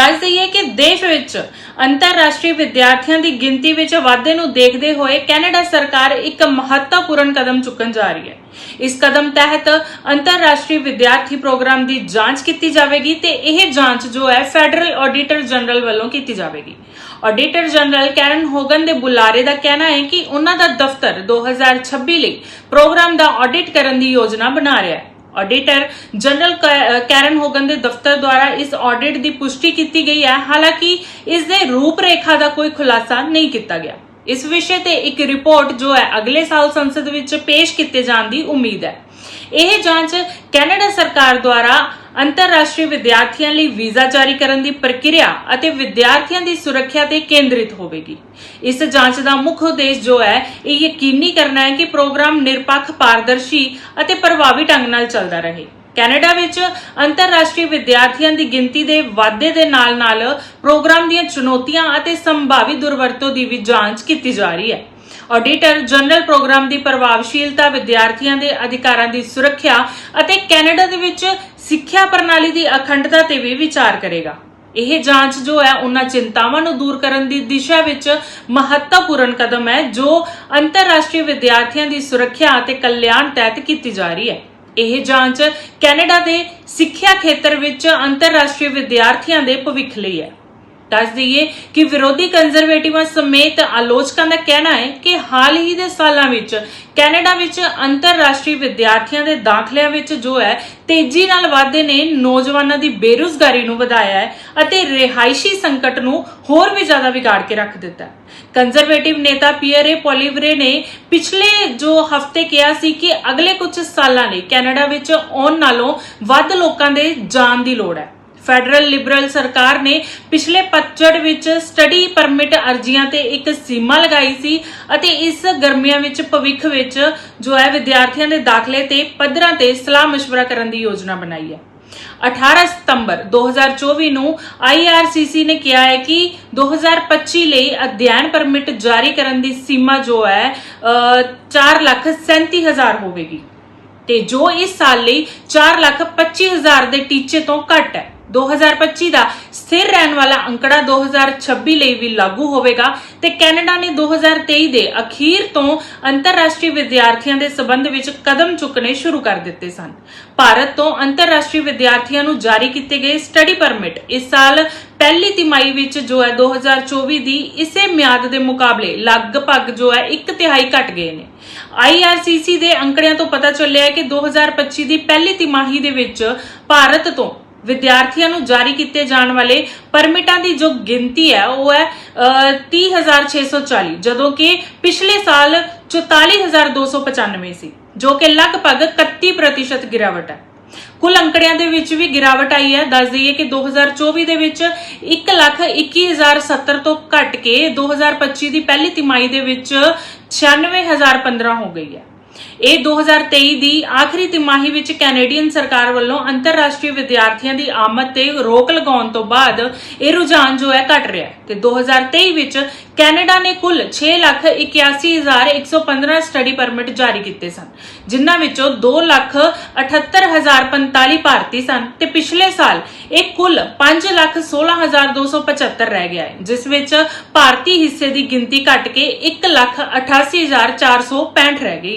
ਦੱਸ ਦਈਏ ਕਿ ਦੇਸ਼ ਵਿੱਚ ਅੰਤਰਰਾਸ਼ਟਰੀ ਵਿਦਿਆਰਥੀਆਂ ਦੀ ਗਿਣਤੀ ਵਿੱਚ ਵਾਧੇ ਨੂੰ ਦੇਖਦੇ ਹੋਏ ਕੈਨੇਡਾ ਸਰਕਾਰ ਇੱਕ ਮਹੱਤਵਪੂਰਨ ਕਦਮ ਚੁੱਕਣ ਜਾ ਰਹੀ ਹੈ। ਇਸ ਕਦਮ ਤਹਿਤ ਅੰਤਰਰਾਸ਼ਟਰੀ ਵਿਦਿਆਰਥੀ ਪ੍ਰੋਗਰਾਮ ਦੀ ਜਾਂਚ ਕੀਤੀ ਜਾਵੇਗੀ ਤੇ ਇਹ ਜਾਂਚ ਜੋ ਹੈ ਫੈਡਰਲ ਆਡੀਟਰ ਜਨਰਲ ਵੱਲੋਂ ਕੀਤੀ ਜਾਵੇਗੀ। ਆਡੀਟਰ ਜਨਰਲ ਕੈਰਨ ਹੋਗਨ ਦੇ ਬੁਲਾਰੇ ਦਾ ਕਹਿਣਾ ਹੈ ਕਿ ਉਹਨਾਂ ਦਾ ਦਫ਼ਤਰ 2026 ਲਈ ਪ੍ਰੋਗਰਾਮ ਦਾ ਆਡਿਟ ਕਰਨ ਦੀ ਯੋਜਨਾ ਬਣਾ ਰਿਹਾ ਹੈ। ਆਡੀਟਰ ਜਨਰਲ ਕੈਰਨ ਹੋਗਨ ਦੇ ਦਫ਼ਤਰ ਦੁਆਰਾ ਇਸ ਆਡਿਟ ਦੀ ਪੁਸ਼ਟੀ ਕੀਤੀ ਗਈ ਹੈ। ਹਾਲਾਂਕਿ ਇਸ ਦੇ ਰੂਪ ਰੇਖਾ ਦਾ ਕੋਈ ਖੁਲਾਸਾ ਨਹੀਂ ਕੀਤਾ ਗਿਆ। ਇਸ ਵਿਸ਼ੇ ਤੇ ਇੱਕ ਰਿਪੋਰਟ ਜੋ ਹੈ ਅਗਲੇ ਸਾਲ ਸੰਸਦ ਵਿੱਚ ਪੇਸ਼ ਕੀਤੇ ਜਾਣ ਦੀ ਉਮੀਦ ਹੈ। ਇਹ ਜਾਂਚ ਕੈਨੇਡਾ ਸਰਕਾਰ ਦੁਆਰਾ ਅੰਤਰਰਾਸ਼ਟਰੀ ਵਿਦਿਆਰਥੀਆਂ ਲਈ ਵੀਜ਼ਾ ਜਾਰੀ ਕਰਨ ਦੀ ਪ੍ਰਕਿਰਿਆ ਅਤੇ ਵਿਦਿਆਰਥੀਆਂ ਦੀ ਸੁਰੱਖਿਆ ਤੇ ਕੇਂਦਰਿਤ ਹੋਵੇਗੀ। ਇਸ ਜਾਂਚ ਦਾ ਮੁੱਖ ਉਦੇਸ਼ ਜੋ ਹੈ, ਇਹ ਯਕੀਨੀ ਕਰਨਾ ਹੈ ਕਿ ਪ੍ਰੋਗਰਾਮ ਨਿਰਪੱਖ, ਪਾਰਦਰਸ਼ੀ ਅਤੇ ਪ੍ਰਭਾਵੀ ਢੰਗ ਨਾਲ ਚੱਲਦਾ ਰਹੇ। ਕੈਨੇਡਾ ਵਿੱਚ ਅੰਤਰਰਾਸ਼ਟਰੀ ਵਿਦਿਆਰਥੀਆਂ ਦੀ ਗਿਣਤੀ ਦੇ ਵਾਧੇ ਦੇ ਨਾਲ-ਨਾਲ ਪ੍ਰੋਗਰਾਮ ਦੀਆਂ ਚੁਣੌਤੀਆਂ ਅਤੇ ਸੰਭਾਵੀ ਦੁਰਵਰਤੋਂ ਦੀ ਵੀ ਜਾਂਚ ਕੀਤੀ ਜਾ ਰਹੀ ਹੈ। ਆਡੀਟਰ ਜਨਰਲ ਪ੍ਰੋਗਰਾਮ ਦੀ ਪ੍ਰਭਾਵਸ਼ੀਲਤਾ ਵਿਦਿਆਰਥੀਆਂ ਦੇ ਅਧਿਕਾਰਾਂ ਦੀ ਸੁਰੱਖਿਆ ਅਤੇ ਕੈਨੇਡਾ ਦੇ ਵਿੱਚ ਸਿੱਖਿਆ ਪ੍ਰਣਾਲੀ ਦੀ ਅਖੰਡਤਾ ਤੇ ਵੀ ਵਿਚਾਰ ਕਰੇਗਾ। ਇਹ ਜਾਂਚ ਜੋ ਹੈ, ਉਹਨਾਂ ਚਿੰਤਾਵਾਂ ਨੂੰ ਦੂਰ ਕਰਨ ਦੀ ਦਿਸ਼ਾ ਵਿੱਚ ਮਹੱਤਵਪੂਰਨ ਕਦਮ ਹੈ, ਜੋ ਅੰਤਰਰਾਸ਼ਟਰੀ ਵਿਦਿਆਰਥੀਆਂ ਦੀ ਸੁਰੱਖਿਆ ਅਤੇ ਕਲਿਆਣ ਤਹਿਤ ਕੀਤੀ ਜਾ ਰਹੀ ਹੈ। ਇਹ ਜਾਂਚ ਕੈਨੇਡਾ ਦੇ ਸਿੱਖਿਆ ਖੇਤਰ ਵਿੱਚ ਅੰਤਰਰਾਸ਼ਟਰੀ ਵਿਦਿਆਰਥੀਆਂ ਦੇ ਭਵਿੱਖ ਲਈ ਹੈ। ਦੱਸ ਦਈਏ ਕਿ ਵਿਰੋਧੀ ਕੰਜ਼ਰਵੇਟਿਵਾਂ ਸਮੇਤ ਆਲੋਚਕਾਂ ਦਾ ਕਹਿਣਾ ਹੈ ਕਿ ਹਾਲ ਹੀ ਦੇ ਸਾਲਾਂ ਵਿੱਚ ਕੈਨੇਡਾ ਵਿੱਚ ਅੰਤਰਰਾਸ਼ਟਰੀ ਵਿਦਿਆਰਥੀਆਂ ਦੇ ਦਾਖਲਿਆਂ ਵਿੱਚ ਜੋ ਹੈ, ਤੇਜ਼ੀ ਨਾਲ ਵਾਧੇ ਨੇ, ਨੌਜਵਾਨਾਂ ਦੀ ਬੇਰੁਜ਼ਗਾਰੀ ਨੂੰ ਵਧਾਇਆ ਹੈ ਅਤੇ ਰਿਹਾਇਸ਼ੀ ਸੰਕਟ ਨੂੰ ਹੋਰ ਵੀ ਜ਼ਿਆਦਾ ਵਿਗਾੜ ਕੇ ਰੱਖ ਦਿੱਤਾ ਹੈ। ਕੰਜ਼ਰਵੇਟਿਵ ਨੇਤਾ ਪੀਅਰੇ ਪੋਲੀਵਰੇ ਨੇ ਪਿਛਲੇ ਜੋ ਹਫ਼ਤੇ ਕਿਹਾ ਸੀ ਕਿ ਅਗਲੇ ਕੁਝ ਸਾਲਾਂ ਲਈ ਕੈਨੇਡਾ ਵਿੱਚ ਆਉਣ ਨਾਲੋਂ ਵੱਧ ਲੋਕਾਂ ਦੇ ਜਾਣ ਦੀ ਲੋੜ ਹੈ। ਫੈਡਰਲ ਲਿਬਰਲ ਸਰਕਾਰ ਨੇ ਪਿਛਲੇ ਪਤਝੜ ਵਿੱਚ ਸਟੱਡੀ ਪਰਮਿਟ ਅਰਜ਼ੀਆਂ ਤੇ ਇੱਕ ਸੀਮਾ ਲਗਾਈ ਸੀ ਅਤੇ ਇਸ ਗਰਮੀਆਂ ਵਿੱਚ ਭਵਿੱਖ ਵਿੱਚ ਜੋ ਹੈ ਵਿਦਿਆਰਥੀਆਂ ਦੇ ਦਾਖਲੇ ਤੇ ਪੱਧਰਾਂ ਤੇ ਸਲਾਹ مشਵਰਾ ਕਰਨ ਦੀ ਯੋਜਨਾ ਬਣਾਈ ਹੈ। 18 ਸਤੰਬਰ 2024 ਨੂੰ IRCC ਨੇ ਕਿਹਾ ਹੈ ਕਿ 2025 ਲਈ ਅਧਿਐਨ ਪਰਮਿਟ ਜਾਰੀ ਕਰਨ ਦੀ ਸੀਮਾ ਜੋ ਹੈ 4,37,000 ਹੋਵੇਗੀ। ਤੇ ਜੋ ਇਸ ਸਾਲ ਲਈ 4,25,000 ਦੇ ਟੀਚੇ ਤੋਂ ਘੱਟ ਹੈ। 2025 ਦਾ ਸਥਿਰ ਰਹਿਣ ਵਾਲਾ ਅੰਕੜਾ 2026 ਲਈ ਵੀ ਲਾਗੂ ਹੋਵੇਗਾ ਤੇ ਕੈਨੇਡਾ ਨੇ 2023 ਦੇ ਅਖੀਰ ਤੋਂ ਅੰਤਰਰਾਸ਼ਟਰੀ ਵਿਦਿਆਰਥੀਆਂ ਦੇ ਸਬੰਧ ਵਿੱਚ ਕਦਮ ਚੁੱਕਣੇ ਸ਼ੁਰੂ ਕਰ ਦਿੱਤੇ ਸਨ। ਭਾਰਤ ਤੋਂ ਅੰਤਰਰਾਸ਼ਟਰੀ ਵਿਦਿਆਰਥੀਆਂ ਨੂੰ ਜਾਰੀ ਕੀਤੇ ਗਏ ਸਟੱਡੀ ਪਰਮਿਟ ਇਸ ਸਾਲ ਪਹਿਲੀ ਤਿਮਾਹੀ ਵਿੱਚ ਜੋ ਹੈ 2024 ਦੀ ਇਸੇ ਮਿਆਦ ਦੇ ਮੁਕਾਬਲੇ ਲਗਭਗ ਜੋ ਹੈ ਇੱਕ ਤਿਹਾਈ ਘਟ ਗਏ ਨੇ। IRCC ਦੇ ਅੰਕੜਿਆਂ ਤੋਂ ਪਤਾ ਚੱਲਿਆ ਹੈ ਕਿ 2025 ਦੀ ਪਹਿਲੀ ਤਿਮਾਹੀ ਦੇ ਵਿੱਚ ਭਾਰਤ ਤੋਂ ਵਿਦਿਆਰਥੀਆਂ ਨੂੰ ਜਾਰੀ ਕੀਤੇ ਜਾਣ ਵਾਲੇ ਪਰਮਿਟਾਂ ਦੀ ਜੋ ਗਿਣਤੀ ਹੈ ਉਹ ਹੈ ਅਹ, 30640 ਜਦੋਂ ਕਿ ਪਿਛਲੇ ਸਾਲ 44295 ਸੀ ਜੋ ਕਿ ਲਗਭਗ 31% ਗਿਰਾਵਟ ਹੈ। ਕੁੱਲ ਅੰਕੜਿਆਂ ਦੇ ਵਿੱਚ ਵੀ ਗਿਰਾਵਟ ਆਈ ਹੈ। ਦੱਸ ਦਈਏ ਕਿ 2024 ਦੇ ਵਿੱਚ 121070 ਤੋਂ ਘਟ ਕੇ 2025 ਦੀ ਪਹਿਲੀ ਤਿਮਾਹੀ ਦੇ ਵਿੱਚ 96015 ਹੋ ਗਈ ਹੈ। ਇਹ 2023 ਦੀ ਆਖਰੀ ਤਿਮਾਹੀ ਵਿੱਚ ਕੈਨੇਡੀਅਨ ਸਰਕਾਰ ਵੱਲੋਂ ਅੰਤਰਰਾਸ਼ਟਰੀ ਵਿਦਿਆਰਥੀਆਂ ਦੀ ਆਮਦ ਤੇ ਰੋਕ ਲਗਾਉਣ ਤੋਂ ਬਾਅਦ ਇਹ ਰੁਝਾਨ ਜੋ ਹੈ ਘਟ ਰਿਹਾ ਹੈ। ਤੇ 2023 ਵਿੱਚ ਕੈਨੇਡਾ ਨੇ ਕੁੱਲ 6,81,115 ਸਟੱਡੀ ਪਰਮਿਟ ਜਾਰੀ ਕੀਤੇ ਸਨ ਜਿਨ੍ਹਾਂ ਵਿੱਚੋਂ 2,78,045 ਭਾਰਤੀ ਸਨ ਤੇ ਪਿਛਲੇ ਸਾਲ ਇਹ ਕੁੱਲ 5,16,275 ਰਹਿ ਗਿਆ ਹੈ ਜਿਸ ਵਿੱਚ ਭਾਰਤੀ ਹਿੱਸੇ ਦੀ ਗਿਣਤੀ ਘਟ ਕੇ 1,88,465 ਰਹਿ ਗਈ